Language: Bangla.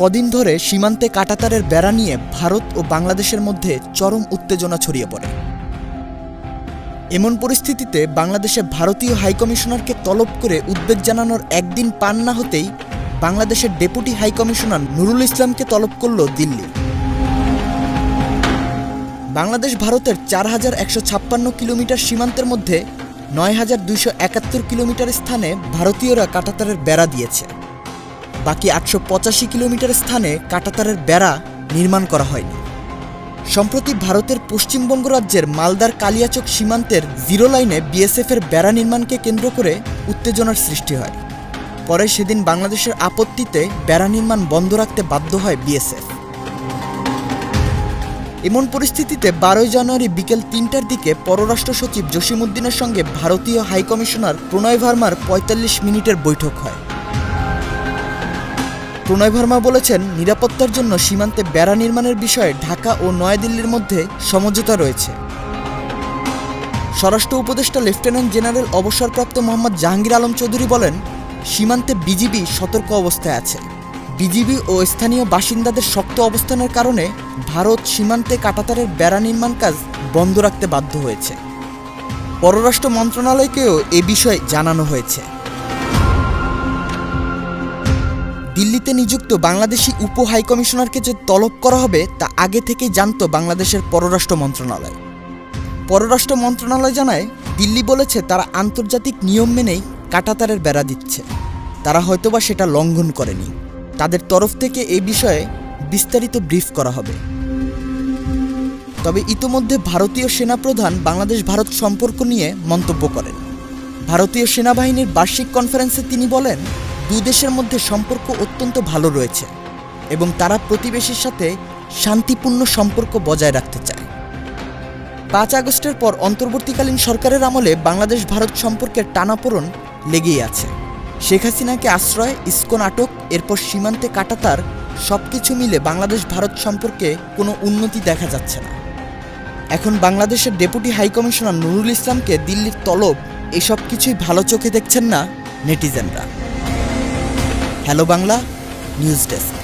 কদিন ধরে সীমান্তে কাটাতারের বেড়া নিয়ে ভারত ও বাংলাদেশের মধ্যে চরম উত্তেজনা ছড়িয়ে পড়ে। এমন পরিস্থিতিতে বাংলাদেশে ভারতীয় হাইকমিশনারকে তলব করে উদ্বেগ জানানোর একদিন পান না হতেই বাংলাদেশের ডেপুটি হাইকমিশনার নুরুল ইসলামকে তলব করল দিল্লি। বাংলাদেশ ভারতের চার হাজার একশো ছাপ্পান্ন কিলোমিটার সীমান্তের মধ্যে নয় হাজার দুইশো একাত্তর কিলোমিটার স্থানে ভারতীয়রা কাটাতারের বেড়া দিয়েছে। বাকি আটশো পঁচাশি কিলোমিটার স্থানে কাটাতারের বেড়া নির্মাণ করা হয়নি। সম্প্রতি ভারতের পশ্চিমবঙ্গ রাজ্যের মালদার কালিয়াচক সীমান্তের জিরো লাইনে বিএসএফের বেড়া নির্মাণকে কেন্দ্র করে উত্তেজনার সৃষ্টি হয়। পরে সেদিন বাংলাদেশের আপত্তিতে বেড়া নির্মাণ বন্ধ রাখতে বাধ্য হয় বিএসএফ। এমন পরিস্থিতিতে বারোই জানুয়ারি বিকেল তিনটার দিকে পররাষ্ট্র সচিব জসিমউদ্দিনের সঙ্গে ভারতীয় হাইকমিশনার প্রণয় ভার্মার পঁয়তাল্লিশ মিনিটের বৈঠক হয়। প্রণয় ভার্মা বলেছেন, নিরাপত্তার জন্য সীমান্তে বেড়া নির্মাণের বিষয়ে ঢাকা ও নয়াদিল্লির মধ্যে সমঝোতা রয়েছে। স্বরাষ্ট্র উপদেষ্টা লেফটেন্যান্ট জেনারেল অবসরপ্রাপ্ত মোহাম্মদ জাহাঙ্গীর আলম চৌধুরী বলেন, সীমান্তে বিজিবি সতর্ক অবস্থায় আছে। বিজিবি ও স্থানীয় বাসিন্দাদের শক্ত অবস্থানের কারণে ভারত সীমান্তে কাটাতারের বেড়া নির্মাণ কাজ বন্ধ রাখতে বাধ্য হয়েছে। পররাষ্ট্র মন্ত্রণালয়কেও এ বিষয়ে জানানো হয়েছে। দিল্লিতে নিযুক্ত বাংলাদেশি উপ হাইকমিশনারকে যে তলব করা হবে, তা আগে থেকেই জানত বাংলাদেশের পররাষ্ট্র মন্ত্রণালয়। পররাষ্ট্র মন্ত্রণালয় জানায়, দিল্লি বলেছে তারা আন্তর্জাতিক নিয়ম মেনেই কাটাতারের বেড়া দিচ্ছে। তারা হয়তোবা সেটা লঙ্ঘন করেনি। তাদের তরফ থেকে এ বিষয়ে বিস্তারিত ব্রিফ করা হবে। তবে ইতোমধ্যে ভারতীয় সেনাপ্রধান বাংলাদেশ ভারত সম্পর্ক নিয়ে মন্তব্য করেন। ভারতীয় সেনাবাহিনীর বার্ষিক কনফারেন্সে তিনি বলেন, দুই দেশের মধ্যে সম্পর্ক অত্যন্ত ভালো রয়েছে এবং তারা প্রতিবেশীর সাথে শান্তিপূর্ণ সম্পর্ক বজায় রাখতে চায়। পাঁচ আগস্টের পর অন্তর্বর্তীকালীন সরকারের আমলে বাংলাদেশ ভারত সম্পর্কের টানাপোড়ন লেগেই আছে। শেখ হাসিনাকে আশ্রয়, ইস্কো নাটক, এরপর সীমান্তে কাটাতার সব কিছু মিলে বাংলাদেশ ভারত সম্পর্কে কোনো উন্নতি দেখা যাচ্ছে না। এখন বাংলাদেশের ডেপুটি হাইকমিশনার নুরুল ইসলামকে দিল্লির তলব, এসব কিছুই ভালো চোখে দেখছেন না নেটিজেনরা। Hello Bangla, news desk.